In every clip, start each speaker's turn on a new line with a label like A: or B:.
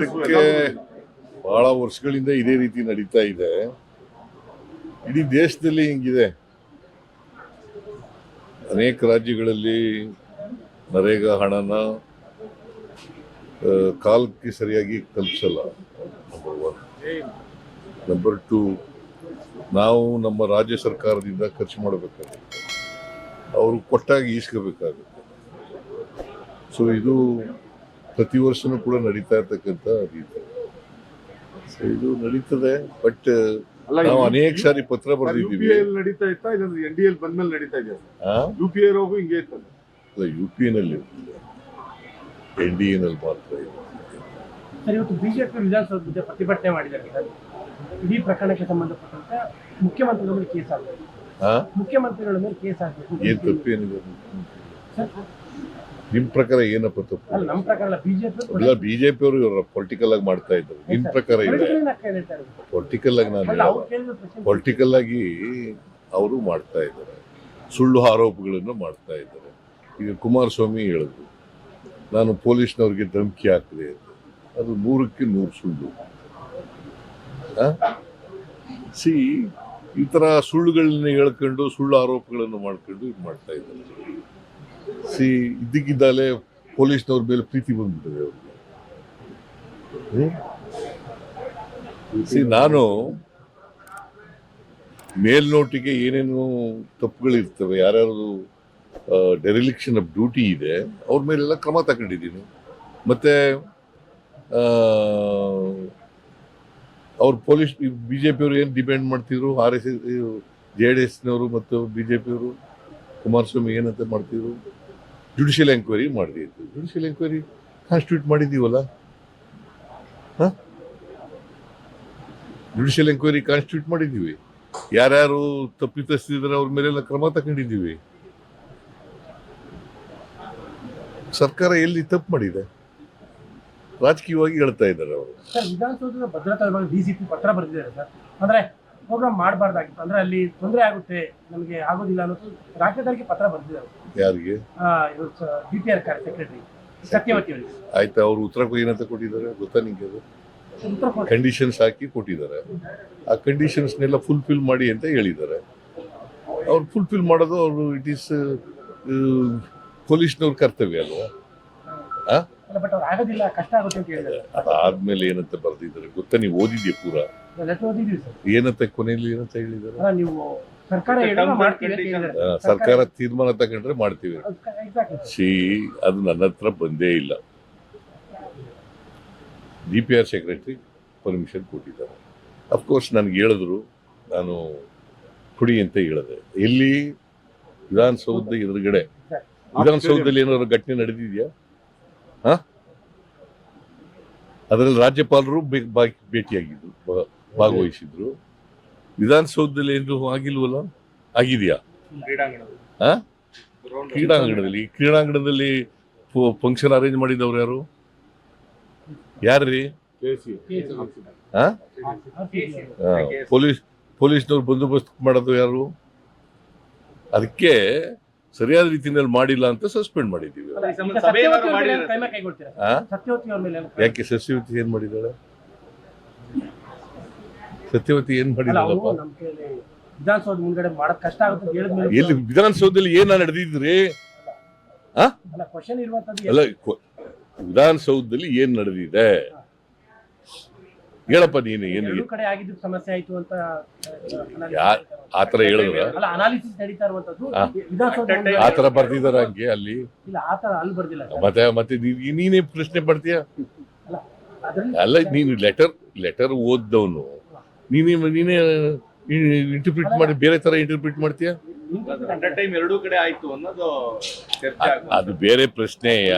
A: ಕರ್ನಾಟಕಕ್ಕೆ ಬಹಳ ವರ್ಷಗಳಿಂದ ಇದೇ ರೀತಿ ನಡೀತಾ ಇದೆ. ಇಡೀ ದೇಶದಲ್ಲಿ ಹಿಂಗಿದೆ. ಅನೇಕ ರಾಜ್ಯಗಳಲ್ಲಿ ನರೇಗಾ ಹಣನ ಕಾಲಕ್ಕೆ ಸರಿಯಾಗಿ ತಲುಪಿಸಲ್ಲ. ನಂಬರ್ ಒನ್ ನಂಬರ್ ಟು ನಾವು ನಮ್ಮ ರಾಜ್ಯ ಸರ್ಕಾರದಿಂದ ಖರ್ಚು ಮಾಡಬೇಕಾಗುತ್ತೆ. ಅವರು ಕೊಟ್ಟಾಗಿ ಈಸ್ಕೋಬೇಕಾಗುತ್ತೆ. ಸೊ ಇದು ಪ್ರತಿ ವರ್ಷನೂ ಕೂಡ ನಡೀತಾ ಇರ್ತಕ್ಕಂಥ ರೀತಿ. ಸೊ ಇದು ನಡೀತದೆ ಬಟ್
B: ಅಲ್ಲ
A: ನಾವು ಅನೇಕ ಸಾರಿ ಪತ್ರ ಬರೆದಿದ್ದೀವಿ.
B: ನಡೀತಾ ಇತ್ತಾ? ಇಲ್ಲಾಂದ್ರೆ ಎನ್ ಡಿ ಎಲ್ ಬಂದ್ಮೇಲೆ ನಡೀತಾ ಇದೆ
A: ಆ?
B: ಯು ಪಿ ಐ ರೋಗು ಹಿಂಗೆ ಇತ್ತಲ್ಲ
A: ಅಲ್ಲ ಯು ಪಿ ನಲ್ಲಿ ಎನ್ ಡಿ ಎನಲ್ಲಿ ಮಾತ್ರ ಇದೆ
C: ಸರ್ ಇವತ್ತು ಬಿಜೆಪಿ ವಿಧಾನಸೌಧದ ಪ್ರತಿಭಟನೆ ಮಾಡಿದ್ದಾರೆ ಸರ್. ಇಡೀ ಪ್ರಕರಣಕ್ಕೆ ಸಂಬಂಧಪಟ್ಟಂತೆ ಮುಖ್ಯಮಂತ್ರಿಗಳ ಮೇಲೆ ಕೇಸ್ ಆಗಬೇಕು? ಮುಖ್ಯಮಂತ್ರಿಗಳ ಮೇಲೆ ಕೇಸ್ ಆಗಬೇಕು
A: ಏನ್ ತಪ್ಪೇನಿದೆ?
C: ಸರ್
A: ನಿಮ್ ಪ್ರಕಾರ ಏನಪ್ಪ ತಪ್ಪು?
C: ನಮ್ಮ
A: ಇಲ್ಲ ಬಿಜೆಪಿ ಅವರು ಇವರು ಪೊಲಿಟಿಕಲ್ ಆಗಿ ಮಾಡ್ತಾ ಇದ್ದಾರೆ ನಿಮ್ಮ ಪ್ರಕಾರ ಇದೆ ಪೊಲಿಟಿಕಲ್ ಆಗಿ ನಾನು ಪೊಲಿಟಿಕಲ್ ಆಗಿ ಅವರು ಮಾಡ್ತಾ ಇದ್ದಾರೆ. ಸುಳ್ಳು ಆರೋಪಗಳನ್ನು ಮಾಡ್ತಾ ಇದ್ದಾರೆ. ಈಗ ಕುಮಾರಸ್ವಾಮಿ ಹೇಳಿದ್ರು ನಾನು ಪೊಲೀಸ್ನವ್ರಿಗೆ ಧಮಕಿ ಹಾಕಿದೆ ಅಂತ. ಅದು ನೂರಕ್ಕೆ ನೂರು ಸುಳ್ಳು. ಸಿ ಈ ತರ ಸುಳ್ಳುಗಳನ್ನ ಹೇಳ್ಕೊಂಡು ಸುಳ್ಳು ಆರೋಪಗಳನ್ನು ಮಾಡ್ಕೊಂಡು ಇದು ಮಾಡ್ತಾ ಇದ್ದಾರೆ. ಸಿ, ಇದ್ದಕ್ಕಿದ್ದಾಗಲೇ ಪೊಲೀಸ್ನವ್ರ ಮೇಲೆ ಪ್ರೀತಿ ಬಂದ್ಬಿಟ್ಟಿದೆ ಅವ್ರಿಗೆ. ಸಿ, ನಾನು ಮೇಲ್ನೋಟಿಗೆ ಏನೇನು ತಪ್ಪುಗಳಿರ್ತವೆ ಯಾರ್ಯಾರು ಡೆರಿಲಿಕ್ಷನ್ ಆಫ್ ಡ್ಯೂಟಿ ಇದೆ, ಅವ್ರ ಮೇಲೆಲ್ಲ ಕ್ರಮ ತಗೊಂಡಿದ್ದೀನಿ. ಮತ್ತೆ ಅವ್ರು ಪೊಲೀಸ್ ಬಿ ಜೆ ಪಿಯವರು ಏನು ಡಿಪೆಂಡ್ ಮಾಡ್ತಿದ್ರು, R S S J D ಎಸ್ನವರು ಮತ್ತು ಬಿ ಜೆ ಪಿಯವರು ಕುಮಾರಸ್ವಾಮಿ ಏನಂತ ಮಾಡ್ತಿದ್ರು. ಜುಡಿಷಿಯಲ್ ಎಂಕ್ವೈರಿ ಮಾಡಿದ್ದು ಜುಡಿಷಿಯಲ್ ಎಂಕ್ವೈರಿ ಕಾನ್ಸ್ಟಿಟ್ಯೂಟ್ ಮಾಡಿದ್ದೀವಲ್ಲ? ಜುಡಿಷಿಯಲ್ ಎಂಕ್ವೈರಿ ಕಾನ್ಸ್ಟಿಟ್ಯೂಟ್ ಮಾಡಿದ್ದೀವಿ. ಯಾರ್ಯಾರು ತಪ್ಪಿತಸ್ತಿದ್ರೆ ಅವ್ರ ಮೇಲೆಲ್ಲ ಕ್ರಮ ತಗೊಂಡಿದ್ದೀವಿ. ಸರ್ಕಾರ ಎಲ್ಲಿ ತಪ್ಪು ಮಾಡಿದೆ? ರಾಜಕೀಯವಾಗಿ ಹೇಳ್ತಾ ಇದ್ದಾರೆ ಅವರು.
C: ವಿಧಾನಸೌಧದ ಭದ್ರತಾ ವಿಭಾಗ ಡಿಸಿಪಿ ಪತ್ರ ಬರೆದಿದ್ದಾರೆ ಸರ್. ಅಂದ್ರೆ ಪ್ರೋಗ್ರಾಮ್ ಮಾಡಬಾರ್ದಾಗಿತ್ತು. ಅಂದ್ರೆ ಅಲ್ಲಿ ತೊಂದರೆ ಆಗುತ್ತೆ, ನಮಗೆ ಆಗೋದಿಲ್ಲ ಅನ್ನೋದು ರಾಜ್ಯದವರಿಗೆ ಪತ್ರ ಬರೆದಿದ್ದಾರೆ.
A: ಯಾರಿಗೆ? ಆಯ್ತಾ ಅವ್ರು ಉತ್ತರ ಏನಂತ ಕೊಟ್ಟಿದ್ದಾರೆ ಗೊತ್ತಾ ನಿಂಗೆ ಅದು? ಕಂಡೀಷನ್ಸ್ ಹಾಕಿ ಕೊಟ್ಟಿದ್ದಾರೆ. ಆ ಕಂಡೀಷನ್ಸ್ನೆಲ್ಲ ಫುಲ್ಫಿಲ್ ಮಾಡಿ ಅಂತ ಹೇಳಿದ್ದಾರೆ. ಅವ್ರು ಫುಲ್ಫಿಲ್ ಮಾಡೋದು ಅವರು ಇಟ್ ಈಸ್ ಪೊಲೀಸ್ನವ್ರ ಕರ್ತವ್ಯ ಅಲ್ವಾ? ಅದಾದ್ಮೇಲೆ ಏನಂತ ಬರ್ದಿದ್ದಾರೆ? ಗೊತ್ತಾ ನೀವು ಓದಿದ್ಯಾ ಪೂರ? ಏನಂತ ಕೊನೆಯಲ್ಲಿ ಏನಂತ ಹೇಳಿದ್ದಾರೆ?
C: ಸರ್ಕಾರ
A: ತೀರ್ಮಾನ ತಗೊಂಡ್ರೆ ಮಾಡ್ತೀವಿ. ಸಿ ಅದು ನನ್ನ ಹತ್ರ ಬಂದೇ ಇಲ್ಲ. D P R secretary permission ಕೊಟ್ಟಿದ್ದಾರೆ. ಅಫ್ಕೋರ್ಸ್ ನನಗೆ ಹೇಳಿದ್ರು ನಾನು ಹುಡಿ ಅಂತ ಹೇಳಿದೆ. ಎಲ್ಲಿ? ವಿಧಾನಸೌಧ ಎದುರುಗಡೆ. ವಿಧಾನಸೌಧದಲ್ಲಿ ಏನಾದ್ರು ಘಟನೆ ನಡೆದಿದೆಯಾ? ಹಾ? ಅದರಲ್ಲಿ ರಾಜ್ಯಪಾಲರು ಭೇಟಿಯಾಗಿದ್ರು ಭಾಗವಹಿಸಿದ್ರು. ವಿಧಾನಸೌಧದಲ್ಲಿ ಏನು ಆಗಿಲ್ವಲ್ಲ? ಆಗಿದೆಯಾ? ಕ್ರೀಡಾಂಗಣದಲ್ಲಿ. ಕ್ರೀಡಾಂಗಣದಲ್ಲಿ. ಫಂಕ್ಷನ್ ಅರೇಂಜ್ ಮಾಡಿದವ್ರು ಯಾರು? ಯಾರ್ರಿ? ಪೊಲೀಸ್ ಪೊಲೀಸ್ನವ್ರು ಬಂದೋಬಸ್ತ್ ಮಾಡೋದು ಯಾರು? ಅದಕ್ಕೆ ಸರಿಯಾದ ರೀತಿಯಲ್ಲಿ ಮಾಡಿಲ್ಲ ಅಂತ ಸಸ್ಪೆಂಡ್ ಮಾಡಿದ್ದೀವಿ.
C: ಯಾಕೆ ಸಸ್ಯವತಿ ಏನ್ ಏನು ಕ್ರಮ ಕೈಗೊಳ್ತೀರಾ
A: ಆ?
C: ಸತ್ಯವತಿ ಅವ್ರ ಮೇಲೆ ಏನು ಕ್ರಮ?
A: ಯಾಕೆ ಸಸ್ಯವತಿ ಏನ್ ಮಾಡಿದಾಳೆ ಸತ್ಯವತಿ ಏನ್
C: ಮಾಡಿದ್ರು ಅವರು
A: ಮಾಡಿದಾಳಪ್ಪ
C: ನಮ್ಮ ಕೈಯಲ್ಲಿ ವಿಧಾನಸೌಧ ಮುಂದ್ಗಡೆ ಮಾಡೋದ್ ಕಷ್ಟ ಆಗುತ್ತೆ ಹೇಳಿದ್ಮೇಲೆ
A: ಎಲ್ಲಿ ವಿಧಾನಸೌಧದಲ್ಲಿ ಏನ ನಡೆದಿದ್ರಿ?
C: ಅಲ್ಲ ಕ್ವಶನ್ ಇರುವಂತದ್ದು
A: ಅಲ್ಲ ಕೊ- ವಿಧಾನಸೌಧದಲ್ಲಿ ಏನ್ ನಡೆದಿದೆ? ಹೇಳಪ್ಪ ನೀನು ಏನು
C: ಎರಡು ಕಡೆ ಆಗಿದ್ದು ಸಮಸ್ಯೆ ಆಯ್ತು ಅಂತ analysis
A: ಯಾ- ಆ ಹೇಳಿದ್ರ?
C: ಅಲ್ಲ ಅನಾಲಿಸಿಸ್ ನಡೀತಾ ಇರುವಂತದ್ದು
A: ಆ.
C: ವಿಧಾನಸೌಧ
A: ಆ ತರ ಬರ್ದಿದಾರ ಹಂಗೆ ಅಲ್ಲಿ?
C: ಇಲ್ಲ ಆತರ ತರ ಅಲ್ಲಿ ಬರ್ದಿಲ್ಲ ಸರ್.
A: ಮತ್ತೆ ಮತ್ತೆ ನೀ- ನೀನೇ ಪ್ರಶ್ನೆ ಪಡ್ತೀಯ?
C: ಅದ್ರಲ್ಲಿ
A: ಅಲ್ಲ ನೀನು ಲೆಟರ್ ಲೆಟರ್ ಓದ್ದವನು. ನೀನೇ ನೀನೇ ಇಂಟರ್ಪ್ರಿಟ್ ಮಾಡಿ ಬೇರೆ ತರ ಇಂಟರ್ಪ್ರಿಟ್ ಮಾಡ್ತೀಯ?
D: ಟೈಮ್ ಎರಡೂ ಕಡೆ ಆಯ್ತು ಅನ್ನೋದು ಚರ್ಚೆ
A: ಅ- ಅದು ಬೇರೆ ಪ್ರಶ್ನೆಯ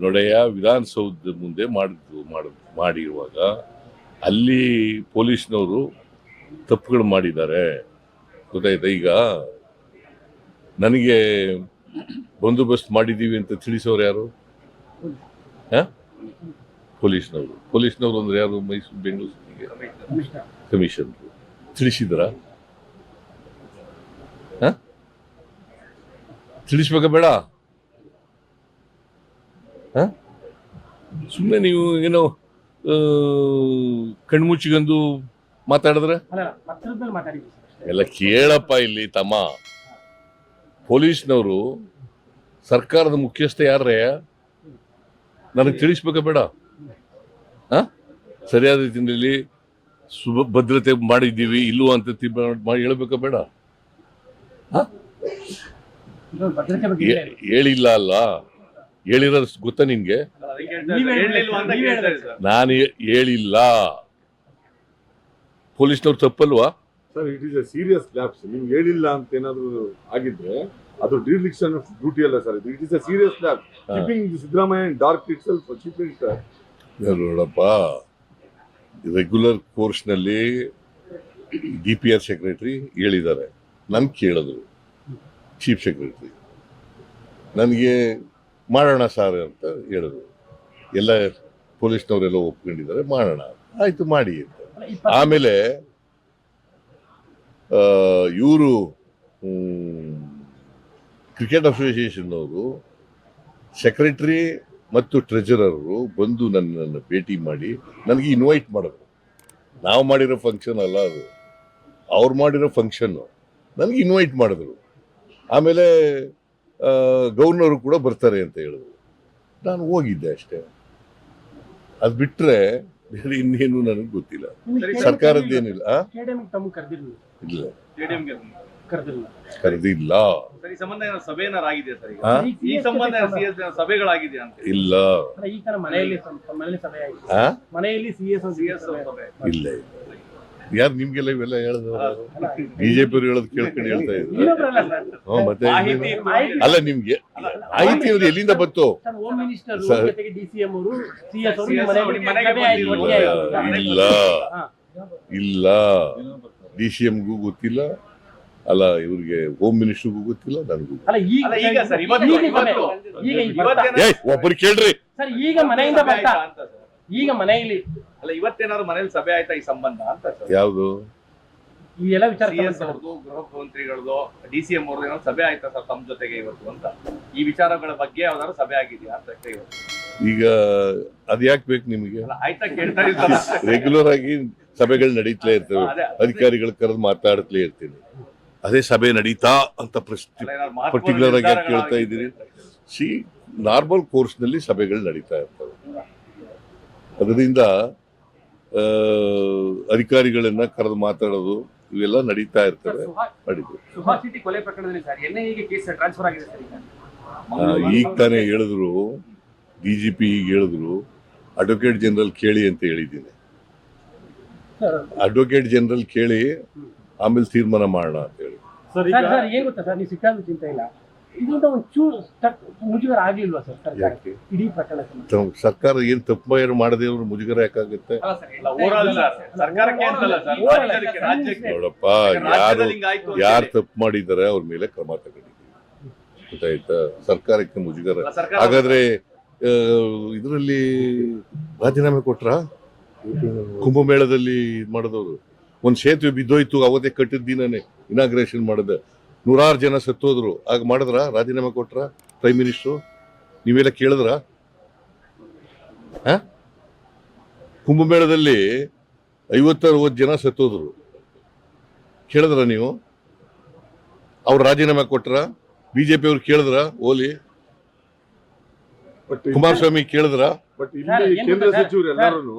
A: ನೋಡಯ್ಯ ವಿಧಾನಸೌಧ ಮುಂದೆ ಮಾಡಿದ್ದು ಮಾಡ ಮಾಡಿರುವಾಗ ಅಲ್ಲಿ ಪೊಲೀಸ್ನವರು ತಪ್ಪುಗಳು ಮಾಡಿದ್ದಾರೆ. ಗೊತ್ತಾಯ್ತಾ? ಈಗ ನನಗೆ ಬಂದೋಬಸ್ತ್ ಮಾಡಿದ್ದೀವಿ ಅಂತ ತಿಳಿಸೋರು ಯಾರು? ಹಾ? ಪೊಲೀಸ್ನವರು. ಪೊಲೀಸ್ನವರು ಅಂದ್ರೆ ಯಾರು? ಮೈಸೂರು ಬೆಂಗಳೂರು?
C: ಕಮಿಷನರ್.
A: ಕಮಿಷನ್ ತಿಳಿಸಿದ್ರ ತಿಳಿಸ್ಬೇಕ ಬೇಡ? ಸುಮ್ಮನೆ ನೀವು ಏನೋ ಕಣ್ಮುಚ್ಚಿಗೊಂದು ಮಾತಾಡಿದ್ರೆ? ಎಲ್ಲ ಕೇಳಪ್ಪ ಇಲ್ಲಿ ತಮ್ಮ. ಪೊಲೀಸ್ನವರು ಸರ್ಕಾರದ ಮುಖ್ಯಸ್ಥ ಯಾರೇ ನನಗೆ ತಿಳಿಸ್ಬೇಕ ಬೇಡ? ಸರಿಯಾದ ರೀತಿಯಲ್ಲಿ ಸುಭ ಭದ್ರತೆ ಮಾಡಿದ್ದೀವಿ ಇಲ್ಲವೋ ಅಂತ ತೀರ್ಮಾನ ಮಾಡಿ ಹೇಳ್ಬೇಕಾ ಬೇಡ? ಹೇಳಿಲ್ಲ ಅಲ್ಲ. ಹೇಳಿರೋದು ಗೊತ್ತಾ
D: ನಿಮ್ಗೆ
C: ನೀವ್ ನೀವ್.
A: ನಾನು ಹೇಳಿಲ್ಲ. ಪೊಲೀಸ್ನವ್ರು ತಪ್ಪಲ್ವಾ?
B: Sir it is a serious lapse ನಿಮ್ಗೆ ಹೇಳಿಲ್ಲ ಅಂತ ಏನಾದ್ರು ಆಗಿದ್ರೆ ಅದು ಡಿಲಿಕ್ಷನ್ ಆಫ್ ಡ್ಯೂಟಿ ಅಲ್ಲ sir it is a serious lapse. Keeping dark dark itself keeping
A: ನೋಡಪ್ಪ. ರೆಗ್ಯುಲರ್ ಕೋರ್ಸ್ನಲ್ಲಿ ಡಿ ಪಿ ಆರ್ ಸೆಕ್ರೆಟ್ರಿ ಹೇಳಿದ್ದಾರೆ. ನನ್ ಕೇಳಿದ್ರು. ಚೀಫ್ ಸೆಕ್ರೆಟ್ರಿ ನನಗೆ ಮಾಡೋಣ ಸರ್ ಅಂತ ಹೇಳಿದ್ರು. ಎಲ್ಲ ಪೊಲೀಸ್ನವರೆಲ್ಲ ಒಪ್ಕೊಂಡಿದ್ದಾರೆ ಮಾಡೋಣ ಆಯ್ತು ಮಾಡಿ ಅಂತ. ಆಮೇಲೆ ಇವರು ಕ್ರಿಕೆಟ್ ಅಸೋಸಿಯೇಷನ್ ಅವರು ಸೆಕ್ರೆಟರಿ ಮತ್ತು ಟ್ರೆಜರರು ಬಂದು ನನ್ನನ್ನು ಭೇಟಿ ಮಾಡಿ ನನಗೆ ಇನ್ವೈಟ್ ಮಾಡಿದ್ರು. ನಾವು ಮಾಡಿರೋ ಫಂಕ್ಷನ್ ಅಲ್ಲ ಅದು. ಅವ್ರು ಮಾಡಿರೋ ಫಂಕ್ಷನ್ನು ನನಗೆ ಇನ್ವೈಟ್ ಮಾಡಿದ್ರು. ಆಮೇಲೆ ಗೌರ್ನರು ಕೂಡ ಬರ್ತಾರೆ ಅಂತ ಹೇಳಿದ್ರು. ನಾನು ಹೋಗಿದ್ದೆ ಅಷ್ಟೇ. ಅದು ಬಿಟ್ಟರೆ ಬೇರೆ ಇನ್ನೇನು ನನಗೆ ಗೊತ್ತಿಲ್ಲ. ಸರ್ಕಾರದ್ದೇನಿಲ್ಲ ಇಲ್ಲ.
C: ಕರೆದಿಲ್ಲ.
A: ಕರೆದಿಲ್ಲ.
D: ಸರ್, ಈ ಸಂಬಂಧ ಏನೋ ಸಭೆ ಏನಾರು ಆಗಿದೆ ಸರ್ ಈಗ?
A: ಆ?
D: ಈ ಸಂಬಂಧ ಸಿ ಎಸ್ ಸಭೆಗಳಾಗಿದೆಯಾ ಅಂತ?
A: ಇಲ್ಲ.
C: ಈ ತರ ಮನೆಯಲ್ಲಿ ಸ್ವಲ್ಪ- ಮನೆಯಲ್ಲಿ ಸಭೆ ಆಗಿದೆ
A: ಆ?
C: ಮನೆಯಲ್ಲಿ ಸಿ ಎಸ್
D: ಸಿ ಎಸ್ ಸಭೆ.
A: ಇಲ್ಲ ಇಲ್ಲ. ಯಾರು ನಿಮ್ಗೆಲ್ಲ ಇವೆಲ್ಲ ಹೇಳಿದ್ರು ಬಿಜೆಪಿ ಅವ್ರು ಹೇಳೋದು ಕೇಳ್ಕೊಂಡು ಹೇಳ್ತಾ ಇದ್ರು.
C: ಇನ್ನೊಬ್ರಲ್ಲ ಸರ್.
A: ಹ್ಮ್, ಮತ್ತೆ
D: ಮಾಹಿತಿ
A: ಇನ್ನೇನು?
C: ಮಾಹಿತಿ-
A: ಅಲ್ಲ ನಿಮ್ಗೆ ಮಾಹಿತಿ ಅವ್ರು ಎಲ್ಲಿಂದ ಬಂತು?
C: Sir home minister
A: sir.
C: ಜೊತೆಗೆ ಡಿ ಸಿ ಎಂ ಅವರು ಸಿ ಎಸ್ ಅವರು
D: CS
C: ಮನೆಗೆ
D: ಅವ್ರು ಮನೆಗೆ
C: ಸಭೆ
D: ಬಂದಿಲ್ಲ.
A: ಇಲ್ಲ. ಇಲ್ಲ. ಡಿ ಸಿ ಎಂಗೂ ಗೊತ್ತಿಲ್ಲ. ಅಲ್ಲ ಇವ್ರಿಗೆ ಹೋಮ್ ಮಿನಿಸ್ಟರ್ಗೂ ಗೊತ್ತಿಲ್ಲ ನನಗೂ ಒಬ್ಬರು ಕೇಳ್ರಿ.
C: ಸರ್ ಈಗ ಮನೆಯಿಂದ? ಈಗ ಮನೆಯಲ್ಲಿ
D: ಅಲ್ಲ ಇವತ್ತೇನಾದ್ರು ಮನೇಲಿ ಸಭೆ ಆಯ್ತಾ ಈ ಸಂಬಂಧ ಅಂತ ಸರ್?
A: ಯಾವುದು?
C: ಈ ಎಲ್ಲ ವಿಚಾರ
D: ಗೃಹ ಮಂತ್ರಿಗಳದ್ದು ಡಿ ಸಿ ಎಂ ಅವ್ರದ್ದು ಏನಾದ್ರು ಸಭೆ ಆಯ್ತಾ ಸರ್ ತಮ್ಮ ಜೊತೆಗೆ ಇವತ್ತು ಅಂತ? ಈ ವಿಚಾರಗಳ ಬಗ್ಗೆ ಯಾವ್ದಾದ್ರು ಸಭೆ ಆಗಿದೆಯಾ ಅಂತ ಇವತ್ತು.
A: ಈಗ ಅದ್ ಯಾಕೆ ಬೇಕು ನಿಮಗೆ?
D: ಅಲ್ಲ ಆಯ್ತಾ ಕೇಳ್ತಾ
A: ರೆಗ್ಯುಲರ್ ಆಗಿ ಸಭೆಗಳು ನಡೀತಲೇ ಇರ್ತವೆ.
D: ಅಧಿಕಾರಿಗಳು
A: ಅಧಿಕಾರಿಗಳ ಕರೆದು ಮಾತಾಡ್ತಲೇ ಇರ್ತೀನಿ. ಅದೇ ಸಭೆ ನಡೀತಾ ಅಂತ ಪ್ರಶ್ನೆ ಪರ್ಟಿಕ್ಯುಲರ್ ಆಗಿ ಯಾಕೆ ಕೇಳ್ತಾ ಇದ್ದೀರಿ. ಸಿ ನಾರ್ಮಲ್ ಕೋರ್ಸ್ನಲ್ಲಿ ಸಭೆಗಳು ನಡೀತಾ ಇರ್ತವೆ. ಅದರಿಂದ ಅಧಿಕಾರಿಗಳನ್ನ ಕರೆದು ಮಾತಾಡೋದು ಇವೆಲ್ಲ ನಡೀತಾ ಇರ್ತವೆ.
E: ಈಗ.
A: ತಾನೇ ಹೇಳಿದ್ರು ಡಿ ಜಿ ಪಿ ಈಗ ಹೇಳಿದ್ರು ಅಡ್ವೊಕೇಟ್ ಜನರಲ್ ಕೇಳಿ ಅಂತ ಹೇಳಿದ್ದೀನಿ. ಅಡ್ವೊಕೇಟ್ ಜನರಲ್ ಕೇಳಿ ಆಮೇಲೆ ತೀರ್ಮಾನ ಮಾಡೋಣ ಅಂತ ಹೇಳಿ.
B: ಸರ್
C: ಸರ್ ಸರ್ ಗೊತ್ತಾ ಸರ್ ನೀವು ಸಿಕ್ಕಾದ್ರು ಚಿಂತೆ ಇಲ್ಲ. ಇದರಿಂದ ಒಂದು ಚೂರು ಸ್ಟಕ್ ಮುಜುಗರ ಆಗ್ಲಿಲ್ವಾ ಸರ್ ಸರ್ಕಾರ? ಇಡೀ ಪ್ರಕರಣಕ್ಕೆ
A: ಸರ್ಕಾರ ಏನ್ ತಪ್ಪು ಏನು ಮಾಡದೆ ಇವ್ರು ಮುಜುಗರ ಯಾಕಾಗುತ್ತೆ?
E: ಅಲ್ಲ ಸರ್
D: ಸರ್, ಸರ್ಕಾರಕ್ಕೆ ಅಂತಲ್ಲ ಸರ್, ರಾಜ್ಯಕ್ಕೆ- ರಾಜ್ಯಕ್ಕೆ.
A: ನೋಡಪ್ಪ ಯಾರು
D: ರಾಜ್ಯದಲ್ಲಿ ಹಿಂಗಾಯ್ತು ಅಂತ
A: ಯಾರು
D: ಹೇಳಿ.
A: ತಪ್ಪು ಮಾಡಿದ್ದಾರೆ ಅವ್ರ ಮೇಲೆ ಕ್ರಮ ತಗೊಂಡಿದ್ದೀವಿ ಗೊತ್ತಾಯ್ತಾ? ಸರ್ಕಾರಕ್ಕೆ ಮುಜುಗರ.
D: ಅಲ್ಲ, ಸರ್ಕಾರ
A: ಹಾಗಾದ್ರೆ ಇದರಲ್ಲಿ ರಾಜೀನಾಮೆ ಕೊಟ್ರ? ಕುಂಭಮೇಳದಲ್ಲಿ ಇದ್ ಮಾಡಿದವರು. ಒಂದ್ ಸೇತುವೆ ಬಿದ್ದೋಯ್ತು ಅವತ್ತೇ ಕಟ್ಟಿದ ದಿನನೇ ಇನಾಗ್ರೇಷನ್ ಮಾಡಿದೆ. ನೂರಾರು ಜನ ಸತ್ತೋದ್ರು. ಆಗ ಮಾಡಿದ್ರ? ರಾಜೀನಾಮೆ ಕೊಟ್ರ? ಪ್ರೈಮ್ ಮಿನಿಸ್ಟ್ರು ನೀವೆಲ್ಲ ಕೇಳಿದ್ರ? ಕುಂಭಮೇಳದಲ್ಲಿ ಐವತ್ತರವತ್ತು ಜನ ಸತ್ತೋದ್ರು. ಕೇಳಿದ್ರ ನೀವು? ಅವ್ರು ರಾಜೀನಾಮೆ ಕೊಟ್ರ? ಬಿಜೆಪಿ ಅವ್ರು ಕೇಳಿದ್ರ? ಓಲಿ? ಕುಮಾರಸ್ವಾಮಿ ಕೇಳಿದ್ರ?
B: ಬಟ್
C: ಸರ್,
B: ಇಲ್ಲಿ ಕೇಂದ್ರ ಸಚಿವರು ಎಲ್ಲರೂ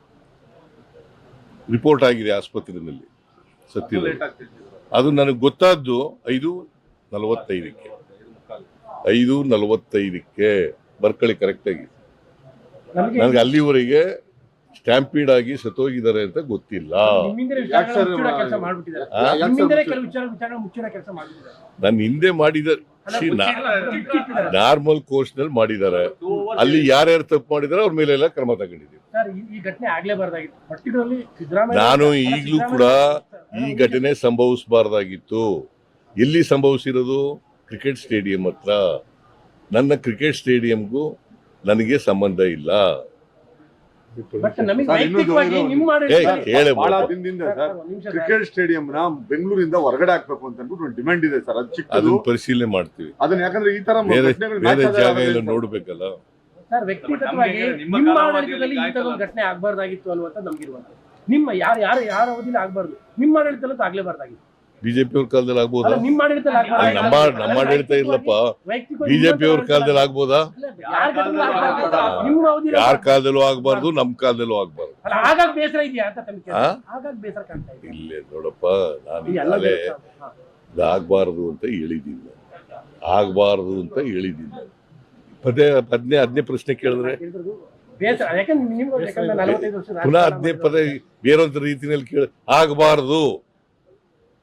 A: ರಿಪೋರ್ಟ್ ಆಗಿದೆ ಆಸ್ಪತ್ರೆಯಲ್ಲಿ ಸತ್ತಿರೋದು ಅದು ನನಗೆ ಗೊತ್ತಾದ್ದು ಐದು ನಲವತ್ತೈದಕ್ಕೆ. ಐದು ನಲವತ್ತೈದಕ್ಕೆ ಬರ್ಕಳಿ ಕರೆಕ್ಟಾಗಿ
C: ನಮಗೆ
A: ನನಗೆ ಅಲ್ಲಿವರೆಗೆ ಸ್ಟ್ಯಾಂಪೀಡ್ ಆಗಿ ಸತ್ತೋಗಿದ್ದಾರೆ ಅಂತ ಗೊತ್ತಿಲ್ಲ. ನನ್ನ ಹಿಂದೆ ಮಾಡಿದ
C: ಅಲ್ಲ, ಮುಚ್ಚಿಟ್ಟಿದ್ದಾರೆ. ಮುಚ್ಚಿಟ್ಟಿದ್ದಾರೆ.
A: ನಾರ್ಮಲ್ ಕೋರ್ಸ್ನಲ್ಲಿ ಮಾಡಿದ್ದಾರೆ. ಅಲ್ಲಿ ಯಾರ್ಯಾರು ತಪ್ಪು ಮಾಡಿದಾರೆ ಅವ್ರ ಮೇಲೆ ಎಲ್ಲ ಕ್ರಮ ತಗೊಂಡಿದ್ದೀವಿ. ನಾನು ಈಗಲೂ ಕೂಡ ಈ ಘಟನೆ ಸಂಭವಿಸಬಾರ್ದಾಗಿತ್ತು. ಎಲ್ಲಿ ಸಂಭವಿಸಿರೋದು? ಕ್ರಿಕೆಟ್ ಸ್ಟೇಡಿಯಂ ಹತ್ರ. ನನ್ನ ಕ್ರಿಕೆಟ್ ಸ್ಟೇಡಿಯಂಗೂ ನನಗೆ ಸಂಬಂಧ ಇಲ್ಲ.
B: ಕ್ರಿಕೆಟ್ ಸ್ಟೇಡಿಯಂ ನ ಬೆಂಗಳೂರಿಂದ ಹೊರಗಡೆ ಹಾಕ್ಬೇಕು ಅಂತ ಅಂದ್ಬಿಟ್ಟು ಒಂದು ಡಿಮ್ಯಾಂಡ್ ಇದೆ ಸರ್. ಅದು ಚಿಕ್ಕದು.
A: ಅದನ್ನ ಪರಿಶೀಲನೆ ಮಾಡ್ತೀವಿ.
B: ಅದನ್ನ ಯಾಕಂದ್ರೆ ಈ ತರ
A: ಬೇರೆ ಜಾಗ ಎಲ್ಲ. ನೋಡ್ಬೇಕಲ್ಲ.
C: ಸರ್ ವ್ಯಕ್ತಿಗತವಾಗಿ
D: ನಿಮ್ಮ
C: ಆಡಳಿತದಲ್ಲಿ ಈ ತರ. ಒಂದು ಘಟನೆ ಆಗ್ಬಾರ್ದಾಗಿತ್ತು ಅನ್ನುವಂತ ನಮ್ಗಿರುವಂತ ನಿಮ್ಮ ಯಾರು ಯಾರು ಯಾರ ಅವಧಿಲಿ ಆಗ್ಬಾರ್ದು? ನಿಮ್ಮ ಆಡಳಿತದಲ್ಲಿ ಆಗ್ಲೇಬಾರ್ದಾಗಿತ್ತು.
A: ಬಿಜೆಪಿ ಅವ್ರ ಕಾಲದಲ್ಲಿ ಆಗ್ಬೋದಾ?
C: ನಿಮ್ಮ.
A: ನಮ್ಮ ಆಡಳಿತ
C: ಇಲ್ಲಪ್ಪ.
A: ಬಿಜೆಪಿ ಅವ್ರ ಕಾಲದಲ್ಲಿ ಆಗ್ಬೋದಾ?
C: ಯಾರ ಕಾಲದಲ್ಲೂ ಆಗ್ಬಾರ್ದು. ನಿಮ್ಮ ಅವಧಿಲಿ
A: ಕಾಲದಲ್ಲೂ ಆಗ್ಬಾರ್ದು ನಮ್ ಕಾಲದಲ್ಲೂ ಆಗ್ಬಾರ್ದು. ಇಲ್ಲೇ ನೋಡಪ್ಪ ನಾನು
C: ಆಗ್ಬಾರ್ದು
A: ಈಗಾಗಲೇ ಅಂತ ಹೇಳಿದ್ದೀನಿ. ಆಗಬಾರ್ದು ಅಂತ ಹೇಳಿದ್ದೀನಿ. ಪದೇ ಹದಿನೇ ಹದಿನೇ ಪ್ರಶ್ನೆ ಕೇಳಿದ್ರೆ?
C: ಬೇಸರ. ಯಾಕಂದ್ರೆ ನಿಮ್ಗೆ ಯಾಕಂದ್ರೆ ವರ್ಷ
A: ಪುನಃ ಹದಿನೇ. ಪದ ಬೇರೊಂದು ರೀತಿಯಲ್ಲಿ ಕೇಳ ಆಗಬಾರ್ದು.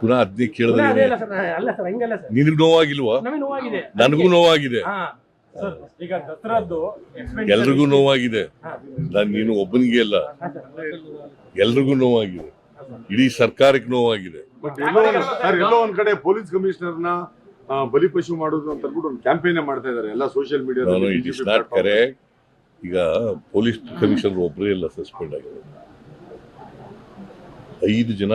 A: ಪುನಃ ಅದನ್ನೇ ಕೇಳಿದ್ರೆ
C: ಅಲ್ಲ ಸರ್ ಅಲ್ಲ ಸರ್ ಹಂಗಲ್ಲ ಸರ್.
A: ನಿನಗ್ ನೋವಾಗಿಲ್ವಾ?
C: ನಮಗೆ ನೋವಾಗಿದೆ.
A: ನನಗೂ ನೋವಾಗಿದೆ.
C: ಹಾ.
E: ಸರ್ ಈಗ ದಸರಾದ್ದು
A: ಎಲ್ರಿಗೂ ನೋವಾಗಿದೆ. ನಾನು ನೀನು ಒಬ್ಬನಿಗೆ ಅಲ್ಲ. ಎಲ್ರಿಗೂ ನೋವಾಗಿದೆ. ಇಡೀ ಸರ್ಕಾರಕ್ಕೆ ನೋವಾಗಿದೆ.
B: ಎಲ್ಲೋ ಒಂದ್- ಸರ್ ಎಲ್ಲೋ ಒಂದ್ ಕಡೆ ಪೊಲೀಸ್ ಕಮಿಷನರ್ನ ಆ, ಬಲಿಪಶು ಮಾಡೋದು ಅಂತ ಅಂದ್ಬಿಟ್ಟು ಒಂದು ಕ್ಯಾಂಪೇನ್ ಮಾಡ್ತಾ ಇದಾರೆ. ಎಲ್ಲ ಸೋಷಿಯಲ್ ಮೀಡಿಯಾ
A: ಕರೆಕ್ಟ್ ಈಗ ಪೊಲೀಸ್ ಕಮಿಷನರ್ ಒಬ್ಬರೇ ಇಲ್ಲ ಸಸ್ಪೆಂಡ್ ಆಗಿದೆ ಐದು ಜನ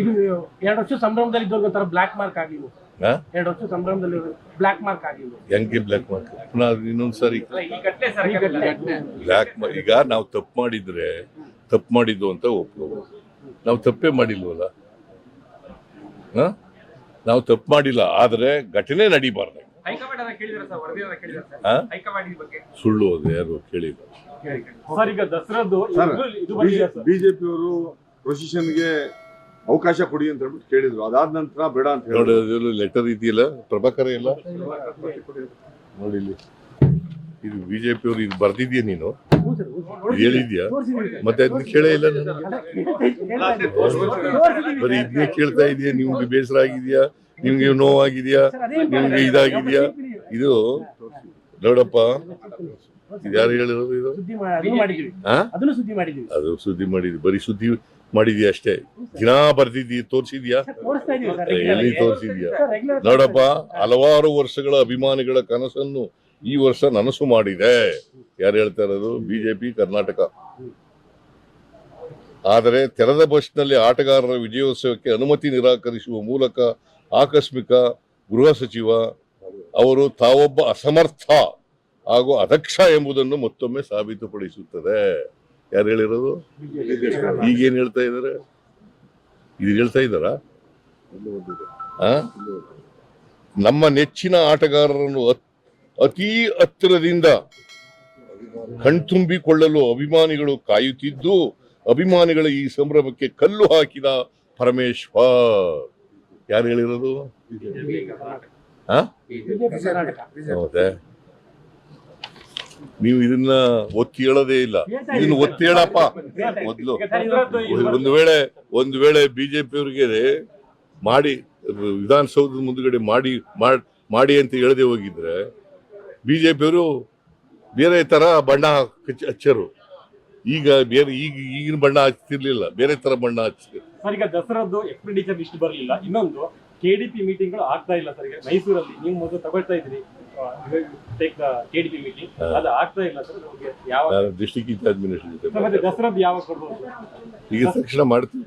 C: ಇದು ಎರಡು ವರ್ಷ ಸಂಭ್ರಮದಲ್ಲಿ ಇದ್ದವ್ರಿಗೆ ಒಂಥರ ಬ್ಲಾಕ್ ಮಾರ್ಕ್ ಆಗಿಲ್ಲ? ಎರಡು ವರ್ಷ ಸಂಭ್ರಮದಲ್ಲಿ ಬ್ಲಾಕ್ ಮಾರ್ಕ್ ಆಗಿಲ್ಲ
A: ಹೆಂಗೆ ಬ್ಲಾಕ್ ಮಾರ್ಕ್ ಪುನಃ ಇನ್ನೊಂದು ಸಾರಿ.
E: ಅಲ್ಲ, ಈ ಘಟನೆ ಸರ್
C: ಘಟನೆ.
A: ಬ್ಲ್ಯಾಕ್ ಈಗ ನಾವು ತಪ್ಪು ಮಾಡಿದ್ರೆ ತಪ್ಪು ಮಾಡಿದ್ದು ಅಂತ ಒಪ್ಕೋಬೋದು. ನಾವು ತಪ್ಪೇ ಮಾಡಿಲ್ವಲ್ಲ? ಹಾ ನಾವು ತಪ್ಪು ಮಾಡಿಲ್ಲ ಆದ್ರೆ ಘಟನೆ ನಡೀಬಾರ್ದು. ಸುಳ್ಳು ಅದು ಯಾರು ಕೇಳಿಲ್ಲ.
E: ಸರ್ ಈಗ ದಸರಾದ್ದು
B: ಸರ್,
E: ಇದು
B: ಬಿಜೆಪಿ ಅವರು ಪ್ರೊಸಿಷನ್ಗೆ ಅವಕಾಶ ಕೊಡಿ ಅಂತ ಹೇಳ್ಬಿಟ್ಟು ಕೇಳಿದ್ರು. ಅದಾದ ನಂತರ ಬೇಡ ಅಂತ
A: ನೋಡಿ
B: ಹೇಳಿದ್ರು
A: ಲೆಟರ್ ಇದೆಯಲ್ಲ? ಪ್ರಭಾಕರ ಇಲ್ಲ? ನೋಡಿ ಇಲ್ಲಿ. ಇದು ಬಿಜೆಪಿ ಅವರು ಇದು ಬರ್ದಿದ್ಯಾ ನೀನು? ಹೇಳಿದ್ಯಾ? ಮತ್ತೆ ಅದನ್ನ ಕೇಳೇ ಇಲ್ಲ ಬರೀ. ಇದನ್ನೇ ಕೇಳ್ತಾ ಇದೆಯಾ? ನಿಮ್ಗೆ ಬೇಸರ ಆಗಿದ್ಯಾ? ನಿಮ್ಗೆ ನೋವಾಗಿದ್ಯಾ? ನಿಮ್ಗೆ ಇದಾಗಿದ್ಯಾ? ಇದು ನೋಡಪ್ಪ ಇದು ಯಾರು ಹೇಳಿರೋದು ಇದು? ಅದು ಸುದ್ದಿ ಮಾಡಿದ್ವಿ. ಬರೀ ಸುದ್ದಿ ಮಾಡಿದ್ಯಾ ಅಷ್ಟೇ. ದಿನಾ ಬರ್ದಿದ್ದಿ, ತೋರಿಸಿದ್ಯಾ? ಎಲ್ಲಿ. ತೋರಿಸಿದ್ಯಾ? ನೋಡಪ್ಪ, ಹಲವಾರು ವರ್ಷಗಳ ಅಭಿಮಾನಿಗಳ ಕನಸನ್ನು ಈ ವರ್ಷ ನನಸು ಮಾಡಿದೆ. ಯಾರು ಹೇಳ್ತಾ ಇರೋದು? ಬಿಜೆಪಿ, ಕರ್ನಾಟಕ. ಆದರೆ ತೆರೆದ ಬಸ್ನಲ್ಲಿ ಆಟಗಾರರ ವಿಜಯೋತ್ಸವಕ್ಕೆ ಅನುಮತಿ ನಿರಾಕರಿಸುವ ಮೂಲಕ ಆಕಸ್ಮಿಕ ಗೃಹ ಸಚಿವ ಅವರು ತಾವೊಬ್ಬ ಅಸಮರ್ಥ ಹಾಗೂ ಅದಕ್ಷ ಎಂಬುದನ್ನು ಮತ್ತೊಮ್ಮೆ ಸಾಬೀತುಪಡಿಸುತ್ತದೆ. ಯಾರು ಹೇಳಿರೋದು? ಈಗೇನು ಹೇಳ್ತಾ ಇದ್ದಾರೆ ಇದು ಹೇಳ್ತಾ ಇದ್ದಾರಾ? ನಮ್ಮ ನೆಚ್ಚಿನ ಆಟಗಾರರನ್ನು ಅತ್- ಹತ್ತಿರದಿಂದ ಕಣ್ತುಂಬಿಕೊಳ್ಳಲು ಅಭಿಮಾನಿಗಳು ಕಾಯುತ್ತಿದ್ದು ಅಭಿಮಾನಿಗಳ ಈ ಸಂಭ್ರಮಕ್ಕೆ ಕಲ್ಲು ಹಾಕಿದ ಪರಮೇಶ್ವರ್. ಯಾರು ಹೇಳಿರೋದು? ಹೌದೇ? ನೀವು ಇದನ್ನ ಒತ್ತಿ ಹೇಳೋದೇ ಇಲ್ಲ. ಇದನ್ನ. ಒತ್ತಿ ಹೇಳಪ್ಪ. ಮೊದ್ಲು ಒಂದು ವೇಳೆ ಒಂದು ವೇಳೆ ಬಿಜೆಪಿ ಅವರಿಗೆ ಮಾಡಿ, ವಿಧಾನಸೌಧದ ಮುಂದುಗಡೆ ಮಾಡಿ, ಮಾಡ್ ಅಂತ ಹೇಳದೆ ಹೋಗಿದ್ರೆ ಬಿಜೆಪಿ ಅವರು ಪಿಯವರು ಬೇರೆ ತರ ಬಣ್ಣ ಹಚ್ಚ- ಹಚ್ಚರು. ಈಗ ಬೇರೆ, ಈಗ ಈಗಿನ ಬಣ್ಣ ಹಚ್ತಿರ್ಲಿಲ್ಲ. ಬೇರೆ ತರ ಬಣ್ಣ ಹಚ್ಚಿದ್ರು.
F: ಸರ್, ಈಗ ಎಕ್ಸ್ಪೆಂಡಿಚರ್ ಇಷ್ಟು ಬರಲಿಲ್ಲ. ಇನ್ನೊಂದು ಕೆಡಿಪಿ ಮೀಟಿಂಗ್ಗಳು ಆಗ್ತಾ ಇಲ್ಲ ಸರ್ ಮೈಸೂರಲ್ಲಿ. ನೀವು ಮೊದಲು ತಗೊಳ್ತಾ ಇದ್ರಿ.
A: ನಾನು ಡಿಸ್ಟಿಕ್ ಇನ್ಚಾರ್ಜ್ ಮಿನಿಸ್ಟರ್ ಜೊತೆ ಈಗ ತಕ್ಷಣ ಮಾಡ್ತೀವಿ.